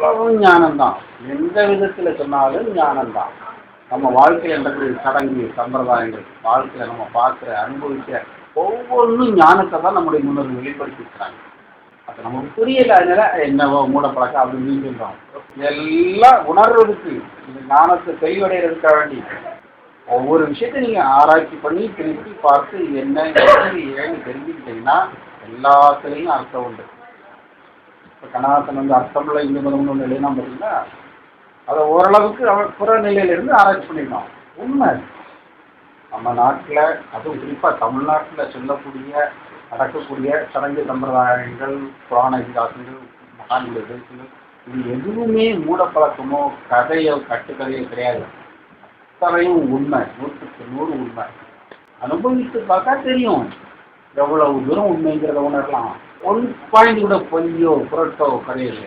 அவ்வளவும் ஞானம்தான். எந்த விதத்தில் சொன்னாலும் ஞானம்தான். நம்ம வாழ்க்கையில் நடக்கிற சடங்கு சம்பிரதாயங்கள் வாழ்க்கையில் நம்ம பார்க்குற அனுபவிக்கிற ஒவ்வொன்றும் ஞானத்தை தான் நம்முடைய முன்னோர்கள் வெளிப்படுத்திக்கிறாங்க அது நமக்கு புரியல அதனால என்னவோ மூடப்பழக்கம் அப்படின்னு சொல்கிறோம் எல்லாம் உணர்றதுக்கு இந்த ஞானத்தை தெளிவடைகிறதுக்காக வேண்டி. ஒவ்வொரு விஷயத்தையும் நீங்கள் ஆராய்ச்சி பண்ணி திருப்பி பார்த்து என்ன ஏன்னு தெரிஞ்சுக்கிட்டீங்கன்னா எல்லாத்துலேயும் அர்த்தம் உண்டு. இப்போ கணாசன் வந்து அர்த்தமுள்ள இந்து மதம்னு ஒன்று எழுதினா பார்த்தீங்கன்னா அதை ஓரளவுக்கு அவன் புறநிலையிலிருந்து ஆராய்ச்சி பண்ணிக்கலாம் உண்மை. நம்ம நாட்டில் அதுவும் குறிப்பாக தமிழ்நாட்டில் சொல்லக்கூடிய நடக்கக்கூடிய சடங்கு சம்பிரதாயங்கள் புராண இதிகாசங்கள் மகான்களுடைய பேச்சுகள் இது எதுவுமே மூடப்பழக்கமோ கதையோ கட்டுக்கதையோ கிடையாது. அத்தனையும் உண்மை. நூற்றுக்கு நூறு உண்மை. அனுபவித்து பார்த்தா தெரியும். எவ்வளவு தூரம் உண்மைங்கிறத உணரலாம். ஒன் பாயிண்ட் கூட கொஞ்சம் புரட்டோ கடையில்.